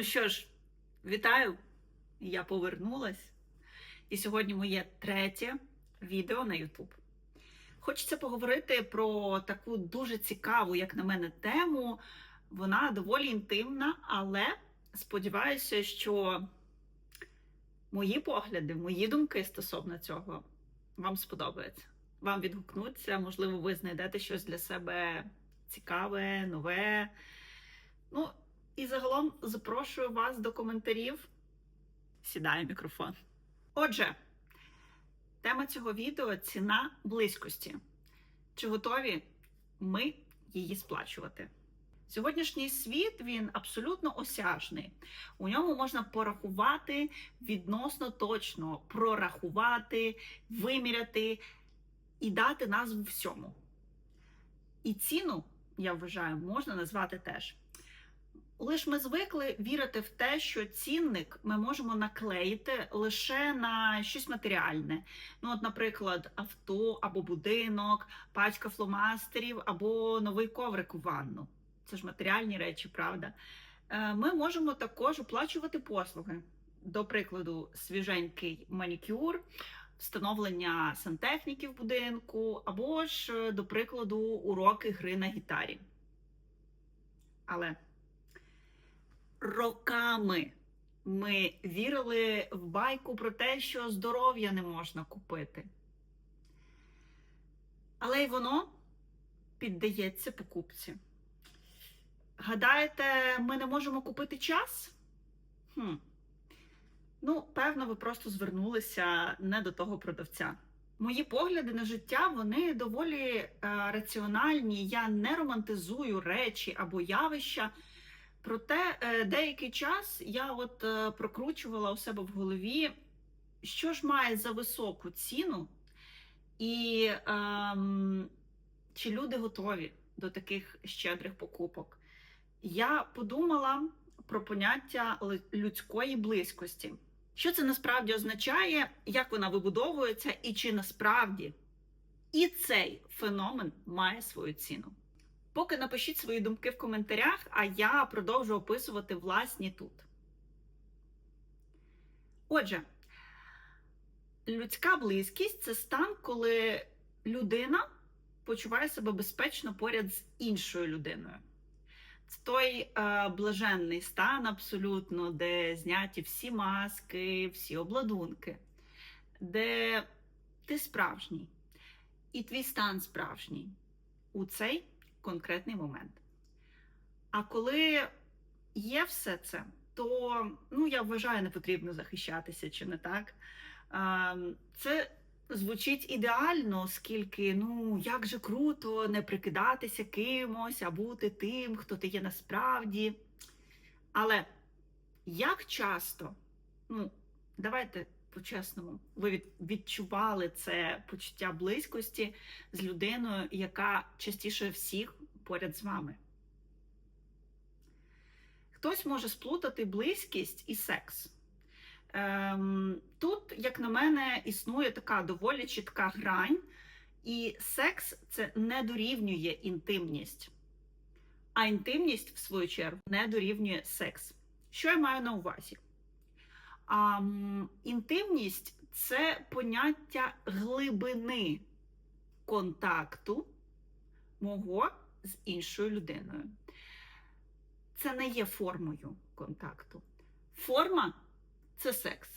Ну що ж, вітаю! Я повернулась. І сьогодні моє третє відео на YouTube. Хочеться поговорити про таку дуже цікаву, як на мене, тему. Вона доволі інтимна, але сподіваюся, що мої погляди, мої думки стосовно цього вам сподобаються. Вам відгукнуться, можливо, ви знайдете щось для себе цікаве, нове. І загалом запрошую вас до коментарів. Сідає мікрофон. Отже, тема цього відео ціна близькості. Чи готові ми її сплачувати? Сьогоднішній світ він абсолютно осяжний. У ньому можна порахувати відносно точно, прорахувати, виміряти і дати назву всьому. І ціну, я вважаю, можна назвати теж. Лиш ми звикли вірити в те, що цінник ми можемо наклеїти лише на щось матеріальне. Ну, от, наприклад, авто або будинок, пачка фломастерів або новий коврик у ванну. Це ж матеріальні речі, правда? Е, Ми можемо також оплачувати послуги. До прикладу, свіженький манікюр, встановлення сантехніки в будинку, або ж, е, до прикладу, уроки гри на гітарі. Але роками ми вірили в байку про те, що здоров'я не можна купити. Але й воно піддається покупці. Гадаєте, ми не можемо купити час? Хм. Ну, певно, ви просто звернулися не до того продавця. Мої погляди на життя вони доволі е, раціональні. Я не романтизую речі або явища. Проте е, деякий час я от е, прокручувала у себе в голові, що ж має за високу ціну, і ем, чи люди готові до таких щедрих покупок. Я подумала про поняття людської близькості. Що це насправді означає, як вона вибудовується, і чи насправді і цей феномен має свою ціну. Поки напишіть свої думки в коментарях, а я продовжу описувати власні тут. Отже, людська близькість це стан, коли людина почуває себе безпечно поряд з іншою людиною. Це той е, блаженний стан, абсолютно, де зняті всі маски, всі обладунки, де ти справжній, і твій стан справжній у цей конкретний момент. А коли є все це, то ну, я вважаю, не потрібно захищатися, чи не так? Це звучить ідеально, оскільки ну як же круто не прикидатися кимось, а бути тим, хто ти є насправді. Але як часто, ну, давайте по-чесному, ви відчували це почуття близькості з людиною, яка частіше всіх поряд з вами. Хтось може сплутати близькість і секс. Ем, тут, як на мене, існує така доволі чітка грань, і секс це не дорівнює інтимність. А інтимність, в свою чергу, не дорівнює секс. Що я маю на увазі? А, інтимність це поняття глибини контакту мого з іншою людиною. Це не є формою контакту. Форма це секс.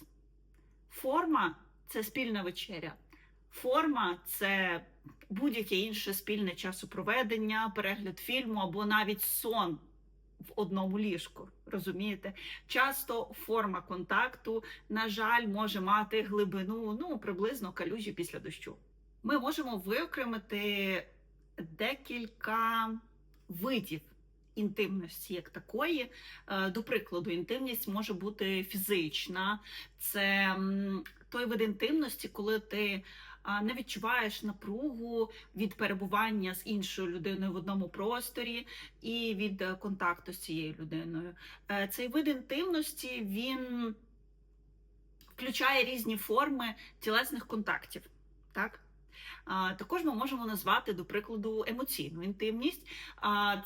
Форма це спільна вечеря. Форма це будь-яке інше спільне часопроведення, перегляд фільму або навіть сон в одному ліжку. Розумієте? Часто форма контакту, на жаль, може мати глибину ну, приблизно калюжі після дощу. Ми можемо виокремити декілька видів інтимності як такої. Е, До прикладу, інтимність може бути фізична, це той вид інтимності, коли ти не відчуваєш напругу від перебування з іншою людиною в одному просторі і від е, контакту з цією людиною. Е, Цей вид інтимності він включає різні форми тілесних контактів. Так? Також ми можемо назвати, до прикладу, емоційну інтимність.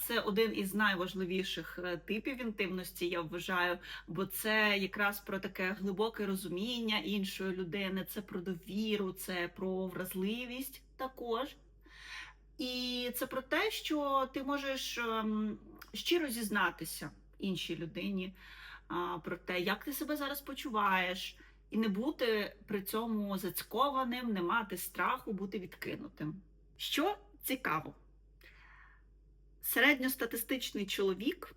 Це один із найважливіших е, типів інтимності, я вважаю, бо це якраз про таке глибоке розуміння іншої людини, це про довіру, це про вразливість також. І це про те, що ти можеш ем, щиро зізнатися іншій людині про те, як ти себе зараз почуваєш, і не бути при цьому зацькованим, не мати страху бути відкинутим. Що цікаво, середньостатистичний чоловік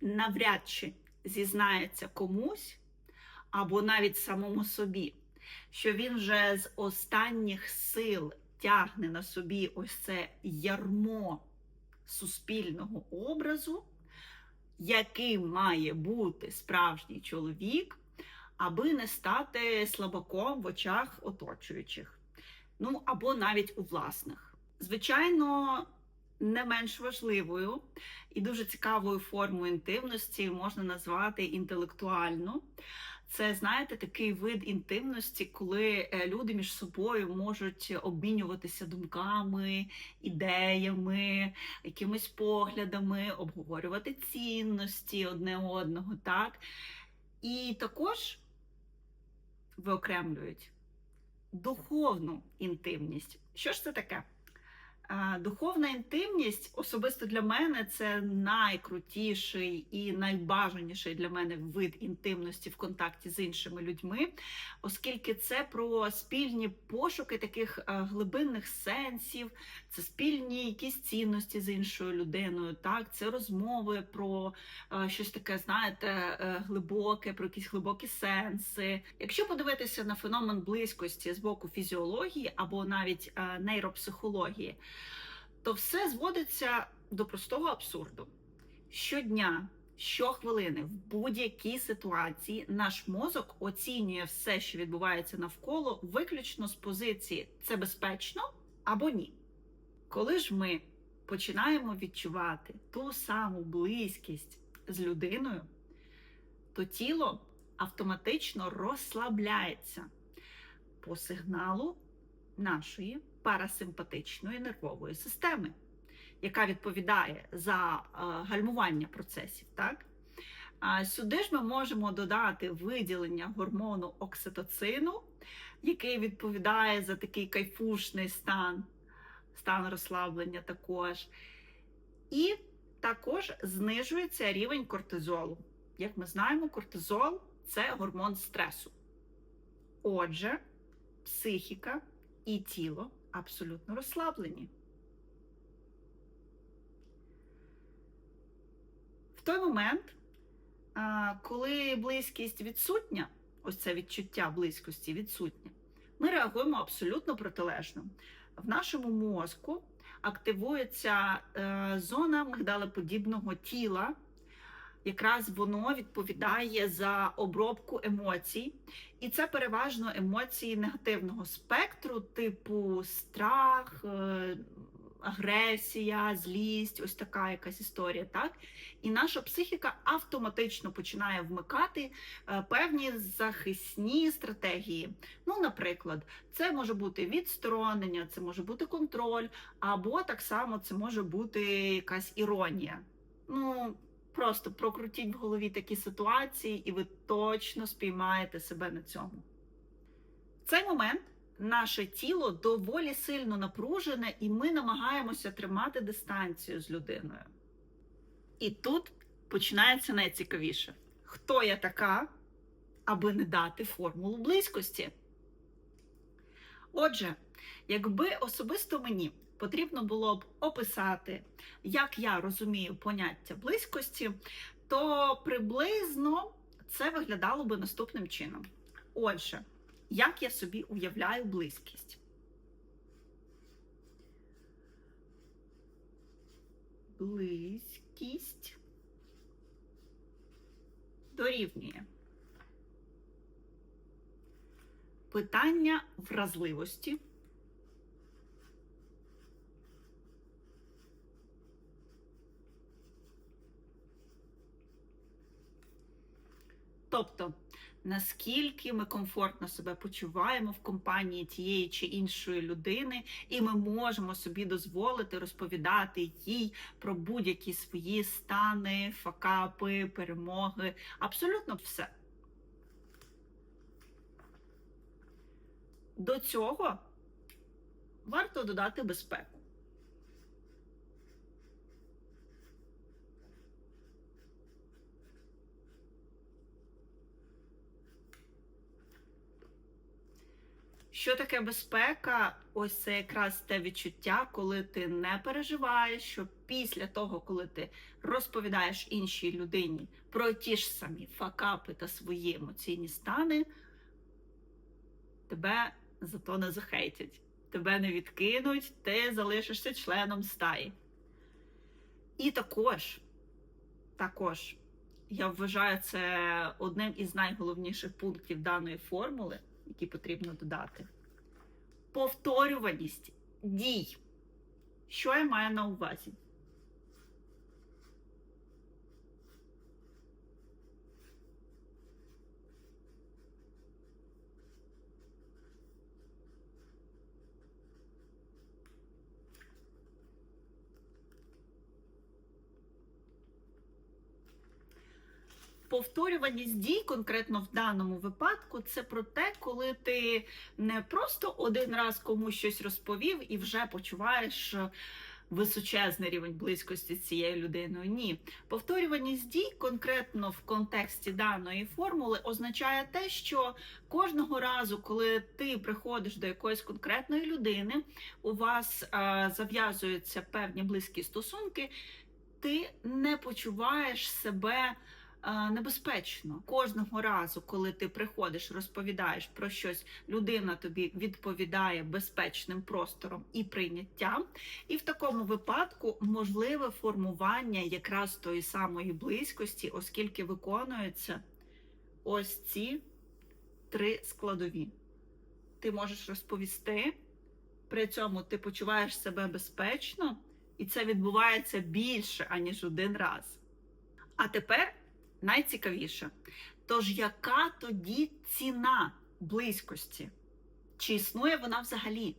навряд чи зізнається комусь або навіть самому собі, що він вже з останніх сил тягне на собі ось це ярмо суспільного образу, яким має бути справжній чоловік, аби не стати слабаком в очах оточуючих, ну або навіть у власних. Звичайно, не менш важливою і дуже цікавою формою інтимності можна назвати інтелектуальну. Це, знаєте, такий вид інтимності, коли е, люди між собою можуть обмінюватися думками, ідеями, якимись поглядами, обговорювати цінності одне одного, так? І також виокремлюють духовну інтимність. Що ж це таке? Духовна інтимність особисто для мене це найкрутіший і найбажаніший для мене вид інтимності в контакті з іншими людьми, оскільки це про спільні пошуки таких глибинних сенсів, це спільні якісь цінності з іншою людиною. Так, це розмови про щось таке, знаєте, е, глибоке, про якісь глибокі сенси. Якщо подивитися на феномен близькості з боку фізіології або навіть е, нейропсихології то все зводиться до простого абсурду. Щодня, щохвилини, в будь-якій ситуації наш мозок оцінює все, що відбувається навколо, виключно з позиції це безпечно або ні. Коли ж ми починаємо відчувати ту саму близькість з людиною, то тіло автоматично розслабляється по сигналу нашої парасимпатичної нервової системи, яка відповідає за е, гальмування процесів. Так? Сюди ж ми можемо додати виділення гормону окситоцину, який відповідає за такий кайфушний стан, стан розслаблення також. І також знижується рівень кортизолу. Як ми знаємо, кортизол це гормон стресу. Отже, психіка і тіло абсолютно розслаблені. В той момент, коли близькість відсутня, ось це відчуття близькості відсутнє, ми реагуємо абсолютно протилежно. В нашому мозку активується е, зона мигдалеподібного тіла якраз воно відповідає за обробку емоцій, і це переважно емоції негативного спектру, типу страх, е, агресія, злість, ось така якась історія. так? І наша психіка автоматично починає вмикати е, певні захисні стратегії. Ну, наприклад, це може бути відсторонення, це може бути контроль, або так само це може бути якась іронія. Ну, Просто прокрутіть в голові такі ситуації, і ви точно спіймаєте себе на цьому. В цей момент наше тіло доволі сильно напружене, і ми намагаємося тримати дистанцію з людиною. І тут починається найцікавіше: хто я така, аби не дати формулу близькості? Отже, якби особисто мені потрібно було б описати, як я розумію поняття близькості, то приблизно це виглядало би наступним чином. Отже, як я собі уявляю близькість? Близькість дорівнює. Питання вразливості. Тобто, наскільки ми комфортно себе почуваємо в компанії тієї чи іншої людини, і ми можемо собі дозволити розповідати їй про будь-які свої стани, факапи, перемоги, абсолютно все. До цього варто додати безпеку. Що таке безпека? Ось це якраз те відчуття, коли ти не переживаєш, що після того, коли ти розповідаєш іншій людині про ті ж самі факапи та свої емоційні стани, тебе зато не захейтять, тебе не відкинуть, ти залишишся членом стаї. І також, також, я вважаю це одним із найголовніших пунктів даної формули, які потрібно додати. Повторюваність дій. Що я маю на увазі? Повторюваність дій, конкретно в даному випадку, це про те, коли ти не просто один раз комусь щось розповів і вже почуваєш височезний рівень близькості з цією людиною. Ні, повторюваність дій конкретно в контексті даної формули означає те, що кожного разу, коли ти приходиш до якоїсь конкретної людини, у вас е, зав'язуються певні близькі стосунки, ти не почуваєш себе небезпечно. Кожного разу, коли ти приходиш, розповідаєш про щось, людина тобі відповідає безпечним простором і прийняттям. І в такому випадку можливе формування якраз тої самої близькості, оскільки виконуються ось ці три складові. Ти можеш розповісти, при цьому ти почуваєш себе безпечно, і це відбувається більше, аніж один раз. А тепер найцікавіше. Тож, яка тоді ціна близькості? Чи існує вона взагалі?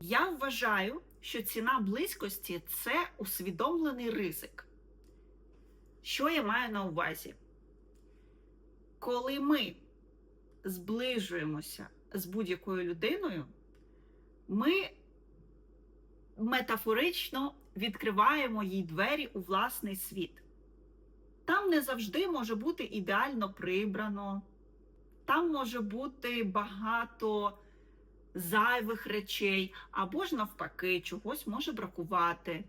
Я вважаю, що ціна близькості це усвідомлений ризик. Що я маю на увазі? Коли ми зближуємося з будь-якою людиною, ми метафорично відкриваємо їй двері у власний світ. Там не завжди може бути ідеально прибрано, там може бути багато зайвих речей, або ж навпаки, чогось може бракувати.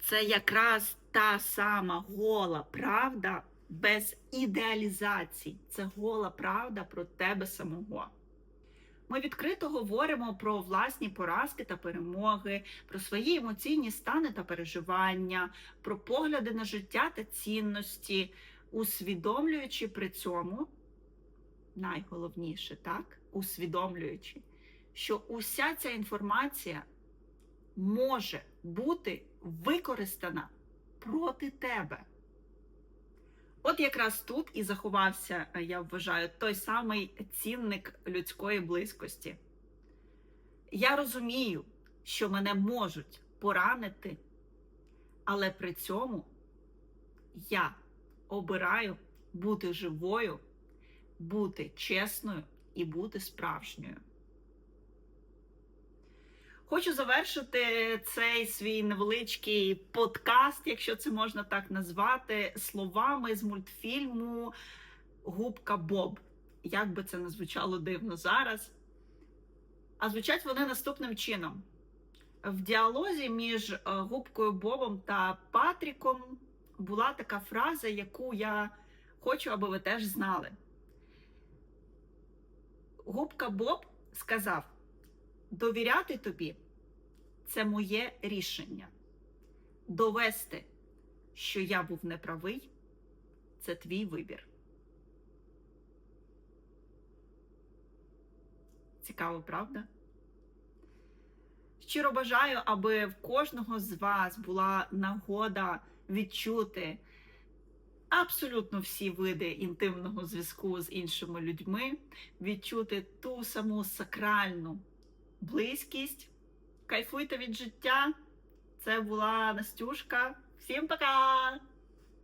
Це якраз та сама гола правда без ідеалізацій. Це гола правда про тебе самого. Ми відкрито говоримо про власні поразки та перемоги, про свої емоційні стани та переживання, про погляди на життя та цінності, усвідомлюючи при цьому, найголовніше, так, усвідомлюючи, що уся ця інформація може бути використана проти тебе. От якраз тут і заховався, е, я вважаю, той самий цінник людської близькості. Я розумію, що мене можуть поранити, але при цьому я обираю бути живою, бути чесною і бути справжньою. Хочу завершити цей свій невеличкий подкаст, якщо це можна так назвати, словами з мультфільму Губка Боб. Як би це не звучало дивно зараз. А звучать вони наступним чином. В діалозі між е, губкою Бобом та Патріком була така фраза, яку я хочу, аби ви теж знали. Губка Боб сказав довіряти тобі це моє рішення. Довести, що я був неправий, це твій вибір. Цікаво, правда? Щиро бажаю, аби в кожного з вас була нагода відчути, абсолютно всі види інтимного зв'язку з іншими людьми, відчути ту саму сакральну близькість. Кайфуйте від життя. Це була Настюшка. Всім пока!